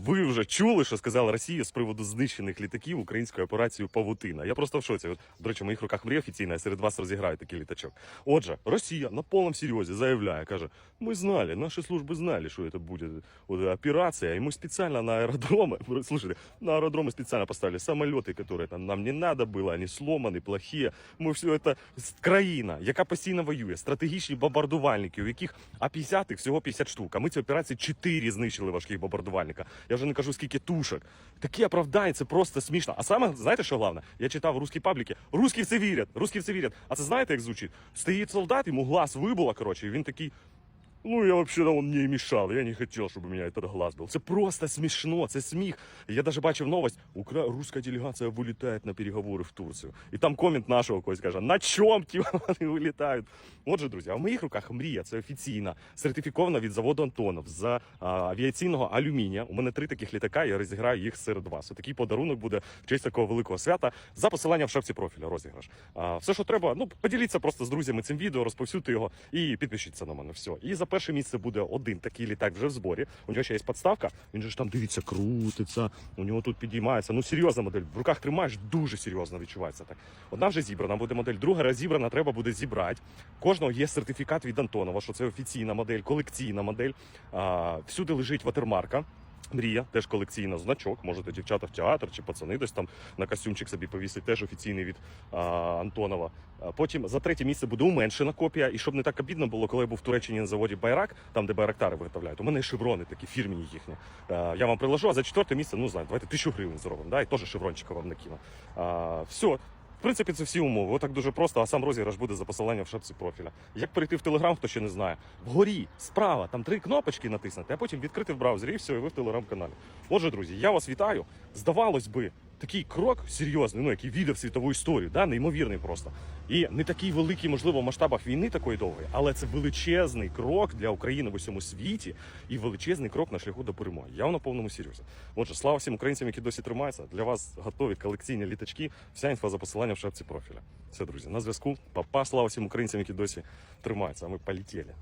ви вже чули, що сказала Росія з приводу знищених літаків українською операцією Павутина. Я просто в шоці. От, до речі, в моїх руках мрія офіційна, я серед вас розіграю такий літачок. Отже, Росія на повному серйозі заявляє, каже: ми знали, наші служби знали, що це буде от, операція, і ми спеціально на аеродроми, слушайте, на аеродромы специально поставили самолеты, которые там нам не надо было, они сломаны, плохие. Ми все це країна, яка постійно воює, стратегічні бомбардувальники, у яких А-50 всього 50 штук. А ми ці операції 4 знищили важких бомбардувальника. Я вже не кажу, скільки тушок. Такі оправдання, це просто смішно. А саме, знаєте, що головне? Я читав русські пабліки. Русські в це вірять, русські в це вірять. А це знаєте, як звучить? Стоїть солдат, йому глаз вибуло, коротше, і він такий. Ну, я вообще он мне и мешал. Я не хотел, чтобы у меня этот глаз был. Це просто смішно, це сміх. Я даже бачив новость. Укра... Русская делегация вылетает на переговоры в Турцію. І там комент нашого когось каже, на чом ті вони вилітають? Отже, друзі, а в моїх руках мрія, це офіційна, сертифікована від заводу Антонов з а, авіаційного алюмінія. У мене три таких літака, я розіграю їх серед вас. Такий подарунок буде в честь такого великого свята за посиланням в шапці профіля розіграш. А, все, що треба, ну поділіться просто з друзями цим відео, розповсюдьте його і підпишіться на мене. Все. І за перше місце буде один такий літак вже в зборі. У нього ще є подставка. Він же ж там дивіться, крутиться. У нього тут підіймається. Ну серйозна модель. В руках тримаєш дуже серйозно відчувається так. Одна вже зібрана буде модель, друга розібрана, треба буде зібрати. Кожного є сертифікат від Антонова, що це офіційна модель, колекційна модель. А, всюди лежить ватермарка. Мрія, теж колекційна значок. Можете дівчата в театр чи пацани десь там на костюмчик собі повісить, теж офіційний від а, Антонова. Потім за третє місце буде уменшена копія. І щоб не так обідно було, коли я був в Туреччині на заводі Байрак, там де байрактари виготовляють. У мене шеврони такі фірмені їхні. А, я вам приложу, а за четверте місце, ну знаєте, давайте тисячу гривень зробимо. Да? І теж шеврончика вам накину. А, все. В принципі, це всі умови. Отак дуже просто, а сам розіграш буде за посиланням в шапці профіля. Як перейти в Телеграм, хто ще не знає. Вгорі, справа, там три кнопочки натиснути, а потім відкрити в браузері і все, і ви в телеграм-каналі. Отже, друзі, я вас вітаю. Здавалось би, такий крок серйозний, ну який війде в світову історію, да, неймовірний просто. І не такий великий, можливо, в масштабах війни такої довгої, але це величезний крок для України в усьому світі і величезний крок на шляху до перемоги. Я на повному серйозі. Отже, слава всім українцям, які досі тримаються. Для вас готові колекційні літачки. Вся інфа за посиланням в шапці профіля. Все, друзі, на зв'язку. Папа, слава всім українцям, які досі тримаються. А ми полетіли.